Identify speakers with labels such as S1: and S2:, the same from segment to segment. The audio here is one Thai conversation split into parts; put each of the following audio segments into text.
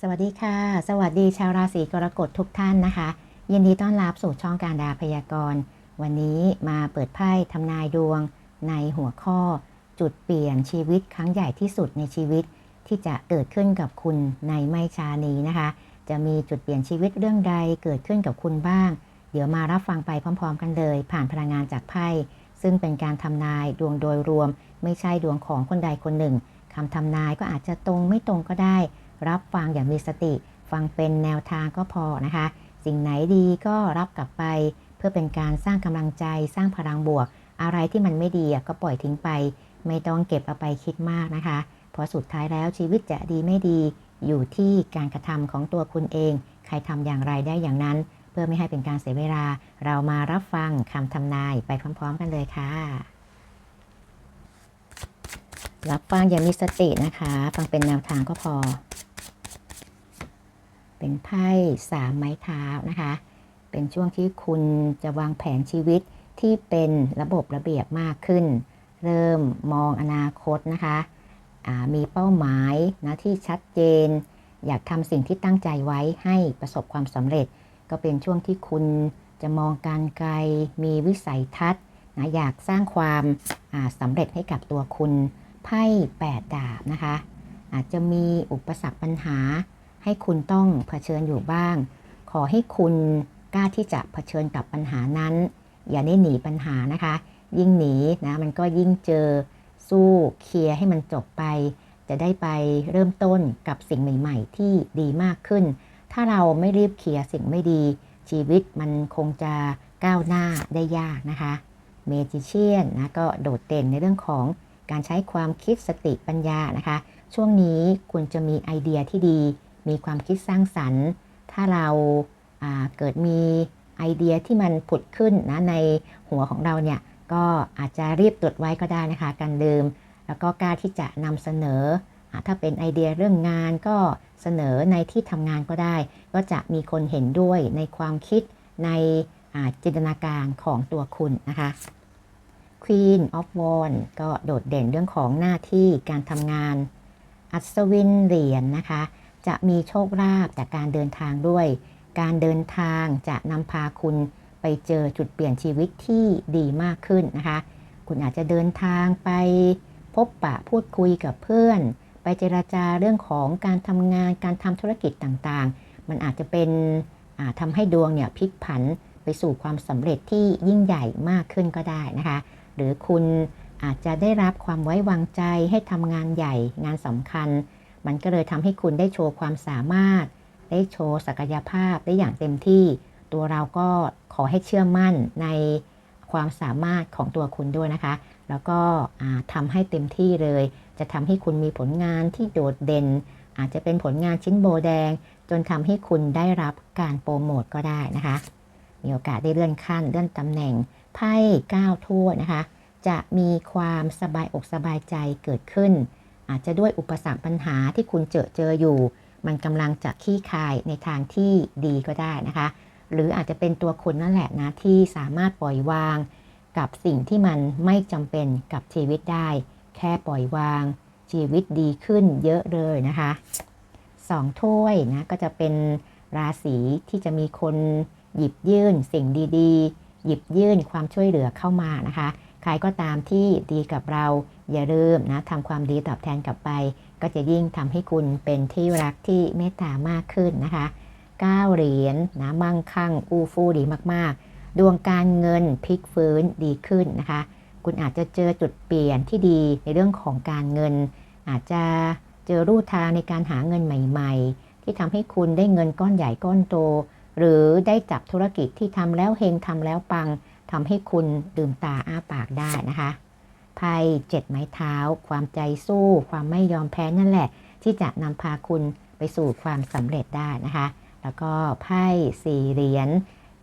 S1: สวัสดีค่ะ สวัสดีชาวราศีกรกฎทุกท่านนะคะ ยินดีต้อนรับสู่ช่องการดาพยากรณ์ วันนี้มาเปิดไพ่ทำนายดวง ในหัวข้อ จุดเปลี่ยนชีวิตครั้งใหญ่ที่สุดในชีวิต ที่จะเกิดขึ้นกับคุณในไม่ช้านี้นะคะ จะมีจุดเปลี่ยนชีวิตเรื่องใดเกิดขึ้นกับคุณบ้าง เดี๋ยวมารับฟังไปพร้อม ๆ กันเลย ผ่านพลังงานจากไพ่ซึ่งเป็นการทำนายดวงโดยรวม ไม่ใช่ดวงของคนใดคนหนึ่งคำทำนายก็อาจจะตรงไม่ตรงก็ได้ รับฟังอย่างมีสติ ฟังเป็นแนวทางก็พอนะคะ สิ่งไหนดีก็รับกลับไป เพื่อเป็นการสร้างกำลังใจสร้างพลังบวก อะไรที่มันไม่ดีก็ปล่อยทิ้งไป ไม่ต้องเก็บเอาไปคิดมากนะคะ เพราะสุดท้ายแล้วชีวิตจะดีไม่ดี อยู่ที่การกระทำของตัวคุณเอง ใครทำอย่างไรได้อย่างนั้น เพื่อไม่ให้เป็นการเสียเวลา เรามารับฟังคำทำนายไปพร้อม ๆ กันเลยค่ะรับฟังอย่างมีสตินะคะ ฟังเป็นแนวทางก็พอ เป็นไพ่สามไม้เท้านะคะ เป็นช่วงที่คุณจะวางแผนชีวิตที่เป็นระบบระเบียบมากขึ้น เริ่มมองอนาคตนะคะมีเป้าหมายนะที่ชัดเจน อยากทำสิ่งที่ตั้งใจไว้ให้ประสบความสำเร็จ ก็เป็นช่วงที่คุณจะมองการไกล มีวิสัยทัศน์นะอยากสร้างความสำเร็จให้กับตัวคุณไพ่8ดาบนะคะ อาจจะมีอุปสรรคปัญหา ให้คุณต้องเผชิญอยู่บ้าง ขอให้คุณกล้าที่จะเผชิญกับปัญหานั้น อย่าได้หนีปัญหานะคะ ยิ่งหนีนะมันก็ยิ่งเจอสู้เคลียร์ให้มันจบไป จะได้ไปเริ่มต้นกับสิ่งใหม่ ๆ ที่ดีมากขึ้น ถ้าเราไม่รีบเคลียร์สิ่งไม่ดี ชีวิตมันคงจะก้าวหน้าได้ยากนะคะเมจิเชียนนะก็โดดเด่นในเรื่องของการใช้ความคิดสติปัญญานะคะ ช่วงนี้คุณจะมีไอเดียที่ดี มีความคิดสร้างสรรค์ ถ้าเราเกิดมีไอเดียที่มันผุดขึ้นนะในหัวของเราเนี่ยก็อาจจะรีบตรวจไว้ก็ได้นะคะ การลืม แล้วก็กล้าที่จะนำเสนอ ถ้าเป็นไอเดียเรื่องงานก็เสนอในที่ทำงานก็ได้ ก็จะมีคนเห็นด้วยในความคิดในจินตนาการของตัวคุณนะคะ Queen of w a n d ก็โดดเด่นเรื่องของหน้าที่การทำงาน อัศวินเหรียญนนะคะ จะมีโชคลาภจากการเดินทางด้วย การเดินทางจะนำพาคุณไปเจอจุดเปลี่ยนชีวิตที่ดีมากขึ้นนะคะ คุณอาจจะเดินทางไปพบปะพูดคุยกับเพื่อน ไปเจราจาเรื่องของการทำงานการทำธุรกิจต่างๆ มันอาจจะเป็นทำให้ดวงเนี่ยพลิกผันไปสู่ความสำเร็จที่ยิ่งใหญ่มากขึ้นก็ได้นะคะ หรือคุณอาจจะได้รับความไว้วางใจให้ทำงานใหญ่งานสำคัญ มันก็เลยทำให้คุณได้โชว์ความสามารถ ได้โชว์ศักยภาพได้อย่างเต็มที่ ตัวเราก็ขอให้เชื่อมั่นในความสามารถของตัวคุณด้วยนะคะ แล้วก็ทำให้เต็มที่เลย จะทำให้คุณมีผลงานที่โดดเด่น อาจจะเป็นผลงานชิ้นโบแดง จนทำให้คุณได้รับการโปรโมทก็ได้นะคะ มีโอกาสได้เลื่อนขั้นเลื่อนตำแหน่งไพ่9ทั่วนะคะ จะมีความสบายอกสบายใจเกิดขึ้น อาจจะด้วยอุปสรรคปัญหาที่คุณเจอเจออยู่ มันกำลังจะขี้คายในทางที่ดีก็ได้นะคะ หรืออาจจะเป็นตัวคุณนั่นแหละนะที่สามารถปล่อยวาง กับสิ่งที่มันไม่จำเป็นกับชีวิตได้ แค่ปล่อยวาง ชีวิตดีขึ้นเยอะเลยนะคะสองถ้วยนะก็จะเป็นราศีที่จะมีคนหยิบยื่นสิ่งดีๆ หยิบยื่นความช่วยเหลือเข้ามานะคะ ครก็ตามที่ดีกับเราอย่าลืมนะทำความดีตอบแทนกลับไป ก็จะยิ่งทำให้คุณเป็นที่รักที่เมตตามากขึ้นนะคะ9เหรียญนนะมั่งคั่งอูฟู่ดีมากๆ ดวงการเงินพลิกฟื้นดีขึ้นนะคะ คุณอาจจะเจอจุดเปลี่ยนที่ดีในเรื่องของการเงิน อาจจะเจอรูทางในการหาเงินใหม่ ๆ ที่ทำให้คุณได้เงินก้อนใหญ่ก้อนโต หรือได้จับธุรกิจที่ทำแล้วเฮงทำแล้วปัง ทำให้คุณดื่มตาอ้าปากได้นะคะไพ่เจ็ดไม้เท้า ความใจสู้ ความไม่ยอมแพ้นั่นแหละ ที่จะนำพาคุณไปสู่ความสำเร็จได้นะคะ แล้วก็ไพ่สี่เหรียญ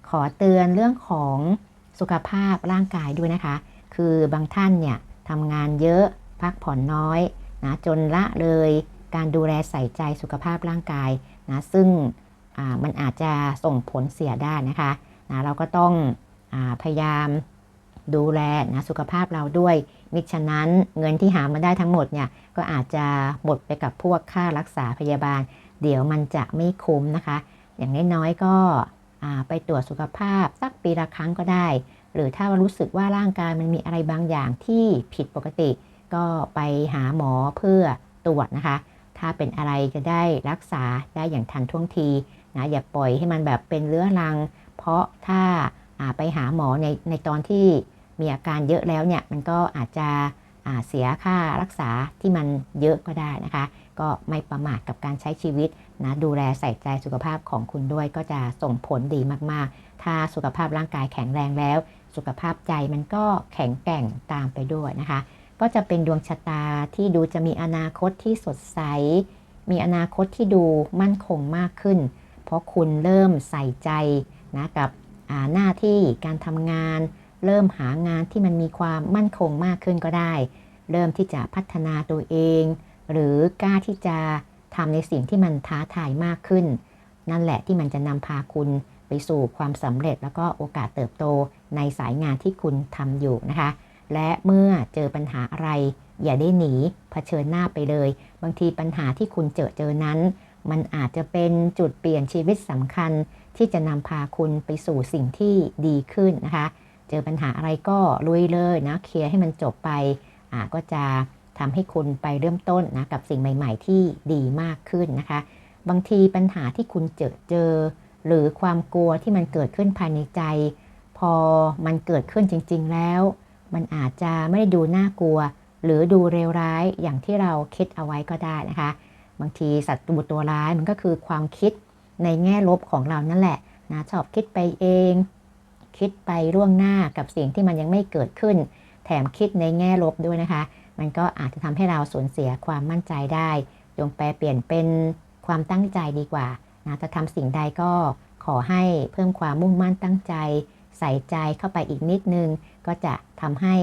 S1: ขอเตือนเรื่องของสุขภาพร่างกายด้วยนะคะ คือบางท่านเนี่ยทำงานเยอะพักผ่อนน้อยนะจนละเลยการดูแลใส่ใจสุขภาพร่างกายนะซึ่งมันอาจจะส่งผลเสียได้นะคะนะเราก็ต้อง พยายามดูแลนะสุขภาพเราด้วยมิฉะนั้นเงินที่หามาได้ทั้งหมดเนี่ยก็อาจจะหมดไปกับพวกค่ารักษาพยาบาล เดี๋ยวมันจะไม่คุ้มนะคะ อย่างน้อยๆก็ไปตรวจสุขภาพสักปีละครั้งก็ได้ หรือถ้ารู้สึกว่าร่างกายมันมีอะไรบางอย่างที่ผิดปกติ ก็ไปหาหมอเพื่อตรวจนะคะ ถ้าเป็นอะไรจะได้รักษาได้อย่างทันท่วงทีนะอย่าปล่อยให้มันแบบเป็นเรื้อรัง เพราะถ้า ไปหาหมอในในตอนที่มีอาการเยอะแล้วเนี่ยมันก็อาจจะเสียค่ารักษาที่มันเยอะก็ได้นะคะ ก็ไม่ประมาทกับการใช้ชีวิตนะดูแลใส่ใจสุขภาพของคุณด้วยก็จะส่งผลดีมากๆ ถ้าสุขภาพร่างกายแข็งแรงแล้ว สุขภาพใจมันก็แข็งแกร่งตามไปด้วยนะคะ ก็จะเป็นดวงชะตาที่ดูจะมีอนาคตที่สดใส มีอนาคตที่ดูมั่นคงมากขึ้น เพราะคุณเริ่มใส่ใจนะกับ หน้าที่การทำงาน เริ่มหางานที่มันมีความมั่นคงมากขึ้นก็ได้ เริ่มที่จะพัฒนาตัวเอง หรือกล้าที่จะทำในสิ่งที่มันท้าทายมากขึ้น นั่นแหละที่มันจะนำพาคุณไปสู่ความสำเร็จแล้วก็โอกาสเติบโตในสายงานที่คุณทำอยู่นะคะ และเมื่อเจอปัญหาอะไร อย่าได้หนีเผชิญหน้าไปเลย บางทีปัญหาที่คุณเจอเจอนั้น มันอาจจะเป็นจุดเปลี่ยนชีวิตสำคัญ ที่จะนำพาคุณไปสู่สิ่งที่ดีขึ้นนะคะ เจอปัญหาอะไรก็ลุยเลยนะเคลียร์ให้มันจบไปอ่าก็จะทำให้คุณไปเริ่มต้นนะกับสิ่งใหม่ ๆ ที่ดีมากขึ้นนะคะ บางทีปัญหาที่คุณเจอเจอ หรือความกลัวที่มันเกิดขึ้นภายในใจ พอมันเกิดขึ้นจริง ๆ แล้ว มันอาจจะไม่ได้ดูน่ากลัว หรือดูเลวร้ายอย่างที่เราคิดเอาไว้ก็ได้นะคะ บางทีศัตรูตัวร้ายมันก็คือความคิด ในแง่ลบของเรานั่นแหละนะชอบคิดไปเอง คิดไปล่วงหน้ากับสิ่งที่มันยังไม่เกิดขึ้น แถมคิดในแง่ลบด้วยนะคะ มันก็อาจจะทำให้เราสูญเสียความมั่นใจได้จงแปลเปลี่ยนเป็นความตั้งใจดีกว่านะจะทำสิ่งใดก็ขอให้เพิ่มความมุ่งมั่นตั้งใจ ใส่ใจเข้าไปอีกนิดนึง ก็จะทำให้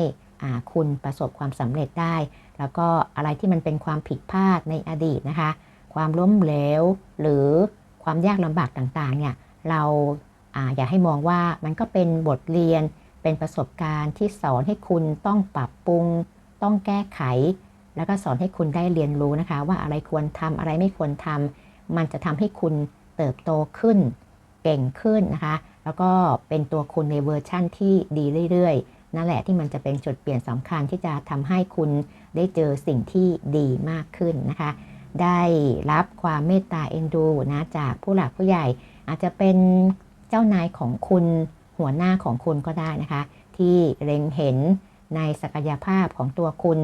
S1: คุณประสบความสำเร็จได้ แล้วก็อะไรที่มันเป็นความผิดพลาดในอดีตนะคะ ความล้มเหลวหรือ ความยากลำบากต่างๆเนี่ยเราอยากให้มองว่ามันก็เป็นบทเรียนเป็นประสบการณ์ที่สอนให้คุณต้องปรับปรุง ต้องแก้ไข แล้วก็สอนให้คุณได้เรียนรู้นะคะ ว่าอะไรควรทำอะไรไม่ควรทำมันจะทำให้คุณเติบโตขึ้น เก่งขึ้นนะคะ แล้วก็เป็นตัวคุณในเวอร์ชั่นที่ดีเรื่อยๆ นั่นแหละที่มันจะเป็นจุดเปลี่ยนสำคัญที่จะทำให้คุณได้เจอสิ่งที่ดีมากขึ้นนะคะ ได้รับความเมตตาเอ็นดูนะจากผู้หลักผู้ใหญ่ อาจจะเป็นเจ้านายของคุณหัวหน้าของคุณก็ได้นะคะ ที่เล็งเห็นในศักยภาพของตัวคุณ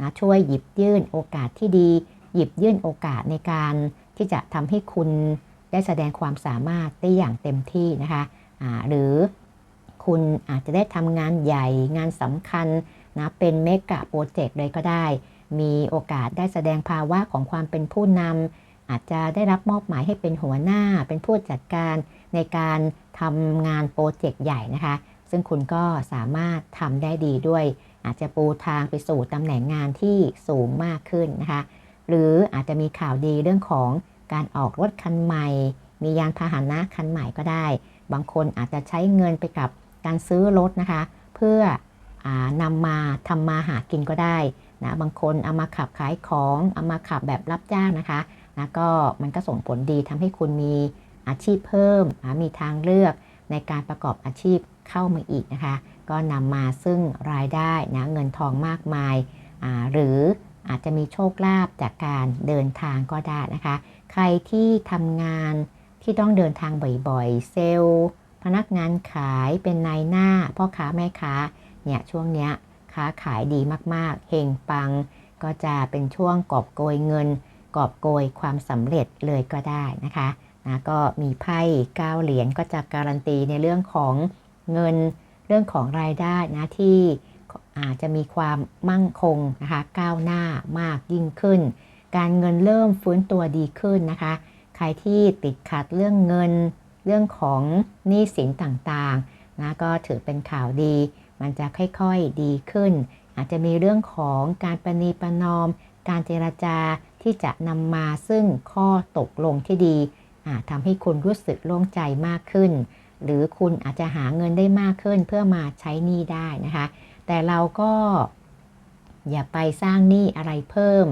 S1: นะช่วยหยิบยื่นโอกาสที่ดี หยิบยื่นโอกาสในการที่จะทำให้คุณได้แสดงความสามารถได้อย่างเต็มที่นะคะะหรือคุณอาจจะได้ทำงานใหญ่งานสำคัญนะเป็นเมกะโปรเจกต์เลยก็ได้ มีโอกาสได้แสดงภาวะของความเป็นผู้นำอาจจะได้รับมอบหมายให้เป็นหัวหน้า เป็นผู้จัดการในการทำงานโปรเจกต์ใหญ่นะคะ ซึ่งคุณก็สามารถทำได้ดีด้วย อาจจะปูทางไปสู่ตำแหน่งงานที่สูงมากขึ้นนะคะ หรืออาจจะมีข่าวดีเรื่องของการออกรถคันใหม่ มียานพาหนะคันใหม่ก็ได้ บางคนอาจจะใช้เงินไปกับการซื้อรถนะคะ เพื่อนำมาทำมาหากินก็ได้ นะบางคนเอามาขับขายของเอามาขับแบบรับจ้างนะคะนะก็มันก็ส่งผลดีทำให้คุณมีอาชีพเพิ่มมีทางเลือกในการประกอบอาชีพเข้ามาอีกนะคะ ก็นำมาซึ่งรายได้นะเงินทองมากมาย หรืออาจจะมีโชคลาภจากการเดินทางก็ได้นะคะ ใครที่ทำงานที่ต้องเดินทางบ่อยๆ เซลล์ พนักงานขายเป็นนายหน้าพ่อค้าแม่ค้าเนี่ยช่วงเนี้ย ค้าขายดีมากๆ เฮงปัง ก็จะเป็นช่วงกอบโกยเงิน กอบโกยความสำเร็จเลยก็ได้นะคะนะก็มีไพ่ก้าเหรียญก็จะการันตีในเรื่องของเงินเรื่องของรายได้นะที่อาจจะมีความมั่งคงนะคะก้าวหน้ามากยิ่งขึ้น การเงินเริ่มฟื้นตัวดีขึ้นนะคะ ใครที่ติดขัดเรื่องเงิน เรื่องของหนี้สินต่างๆนะก็ถือเป็นข่าวดี มันจะค่อยๆดีขึ้น อาจจะมีเรื่องของการประนีประนอม การเจรจาที่จะนำมาซึ่งข้อตกลงที่ดีทำให้คุณรู้สึกโล่งใจมากขึ้น หรือคุณอาจจะหาเงินได้มากขึ้นเพื่อมาใช้หนี้ได้นะคะ แต่เราก็อย่าไปสร้างหนี้อะไรเพิ่ม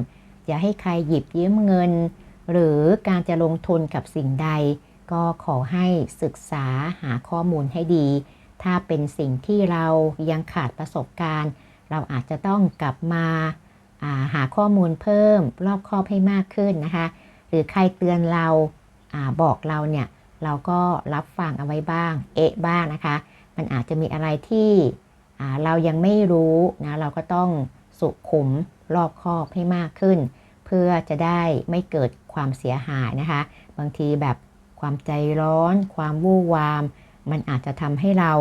S1: อย่าให้ใครหยิบยืมเงิน หรือการจะลงทุนกับสิ่งใด ก็ขอให้ศึกษาหาข้อมูลให้ดี ถ้าเป็นสิ่งที่เรายังขาดประสบการณ์ เราอาจจะต้องกลับมาาหาข้อมูลเพิ่มรอบครอบให้มากขึ้นนะคะ หรือใครเตือนเราอาบอกเราเนี่ยเราก็รับฟังเอาไว้บ้าง เอะบ้างนะคะ มันอาจจะมีอะไรที่เรายังไม่รู้นะเราก็ต้องสุขุมรอบคอบให้มากขึ้น เพื่อจะได้ไม่เกิดความเสียหายนะคะ บางทีแบบความใจร้อน ความวู่วาม มันอาจจะทำให้เรา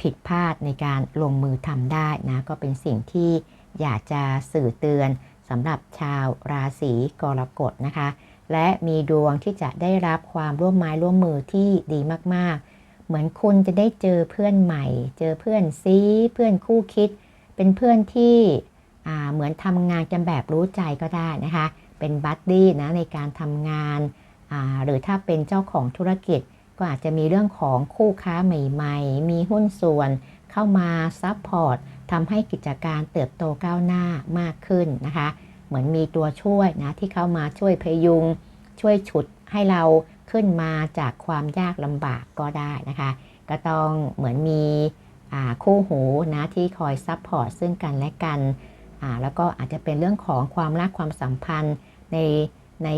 S1: ผิดพลาดในการลงมือทำได้นะ ก็เป็นสิ่งที่อยากจะสื่อเตือนสำหรับชาวราศีกรกฎนะคะ และมีดวงที่จะได้รับความร่วมไม้ร่วมมือที่ดีมากๆ เหมือนคุณจะได้เจอเพื่อนใหม่ เจอเพื่อนซีเพื่อนคู่คิด เป็นเพื่อนที่เหมือนทำงานกันแบบรู้ใจก็ได้นะคะ เป็นบัดดี้นะในการทำงาน หรือถ้าเป็นเจ้าของธุรกิจ ก็อาจจะมีเรื่องของคู่ค้าใหม่ๆ มีหุ้นส่วนเข้ามาซัพพอร์ตทำให้กิจการเติบโตก้าวหน้ามากขึ้นนะคะ เหมือนมีตัวช่วยนะที่เข้ามาช่วยพยุง ช่วยฉุดให้เราขึ้นมาจากความยากลำบากก็ได้นะคะ ก็ต้องเหมือนมีคู่หูนะที่คอยซัพพอร์ตซึ่งกันและกัน แล้วก็อาจจะเป็นเรื่องของความรักความสัมพันธ์ใน ใน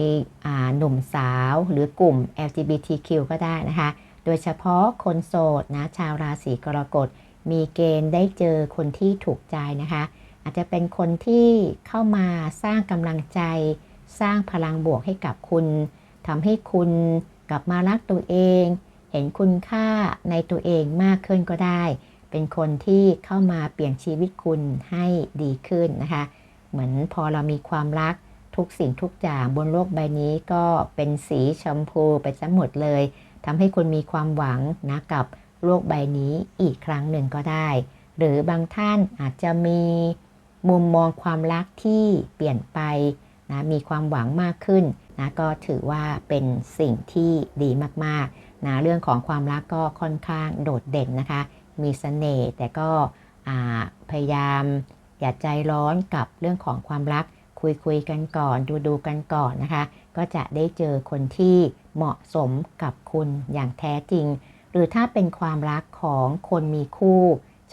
S1: หนุ่มสาวหรือกลุ่ม LGBTQ ก็ได้นะคะ โดยเฉพาะคนโสดนะชาวราศีกรกฎมีเกณฑ์ได้เจอคนที่ถูกใจนะคะ อาจจะเป็นคนที่เข้ามาสร้างกำลังใจ สร้างพลังบวกให้กับคุณทำให้คุณกลับมารักตัวเอง เห็นคุณค่าในตัวเองมากขึ้นก็ได้ เป็นคนที่เข้ามาเปลี่ยนชีวิตคุณให้ดีขึ้นนะคะ เหมือนพอเรามีความรัก ทุกสิ่งทุกอย่างบนโลกใบนี้ก็เป็นสีชมพูไปซะหมดเลยทำให้คุณมีความหวังนะกับโลกใบนี้อีกครั้งหนึ่งก็ได้ หรือบางท่านอาจจะมีมุมมองความรักที่เปลี่ยนไปนะมีความหวังมากขึ้นนะก็ถือว่าเป็นสิ่งที่ดีมากๆนะเรื่องของความรักก็ค่อนข้างโดดเด่นนะคะ มีสเสน่ห์แต่ก็พยายามอย่าใจร้อนกับเรื่องของความรัก คุยคุยกันก่อน ดูดูกันก่อนนะคะ ก็จะได้เจอคนที่เหมาะสมกับคุณอย่างแท้จริง หรือถ้าเป็นความรักของคนมีคู่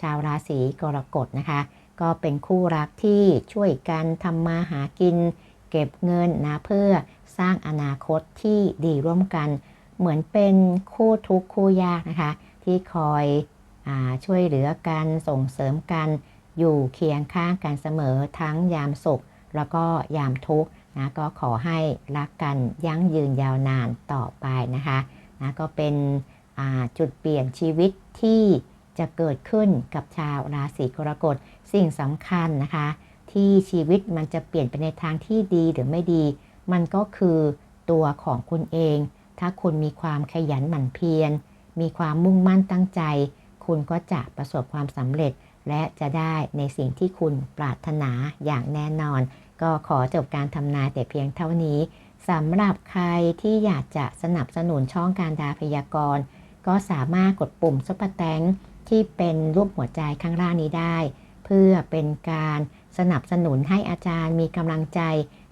S1: ชาวราศีกรกฎนะคะ ก็เป็นคู่รักที่ช่วยกันทำมาหากิน เก็บเงินนะเพื่อสร้างอนาคตที่ดีร่วมกัน เหมือนเป็นคู่ทุกคู่ยากนะคะ ที่คอยอช่วยเหลือกันส่งเสริมกัน อยู่เคียงข้างกันเสมอทั้งยามสุข แล้วก็ยามทุกข์นะก็ขอให้รักกันยั่งยืนยาวนานต่อไปนะคะนะก็เป็นจุดเปลี่ยนชีวิตที่จะเกิดขึ้นกับชาวราศีกรกฎสิ่งสำคัญนะคะ ที่ชีวิตมันจะเปลี่ยนไปในทางที่ดีหรือไม่ดี มันก็คือตัวของคุณเอง ถ้าคุณมีความขยันหมั่นเพียร มีความมุ่งมั่นตั้งใจ คุณก็จะประสบความสำเร็จ และจะได้ในสิ่งที่คุณปรารถนาอย่างแน่นอน ก็ขอจบการทำนายแต่เพียงเท่านี้สำหรับใครที่อยากจะสนับสนุนช่องการดาพยากรณ์ ก็สามารถกดปุ่มซุปเปอร์แตงที่เป็นรูปหัวใจข้างล่างนี้ได้ เพื่อเป็นการสนับสนุนให้อาจารย์มีกำลังใจ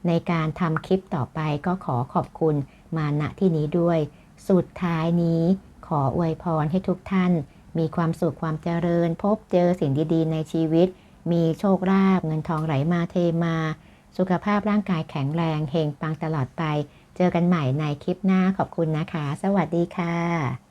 S1: ในการทำคลิปต่อไปก็ขอขอบคุณมาณที่นี้ด้วย สุดท้ายนี้ขออวยพรให้ทุกท่าน มีความสุขความเจริญ พบเจอสิ่งดีๆ ในชีวิต มีโชคลาภเงินทองไหลมาเทมา สุขภาพร่างกายแข็งแรงเฮงปังตลอดไป เจอกันใหม่ในคลิปหน้าขอบคุณนะคะ สวัสดีค่ะ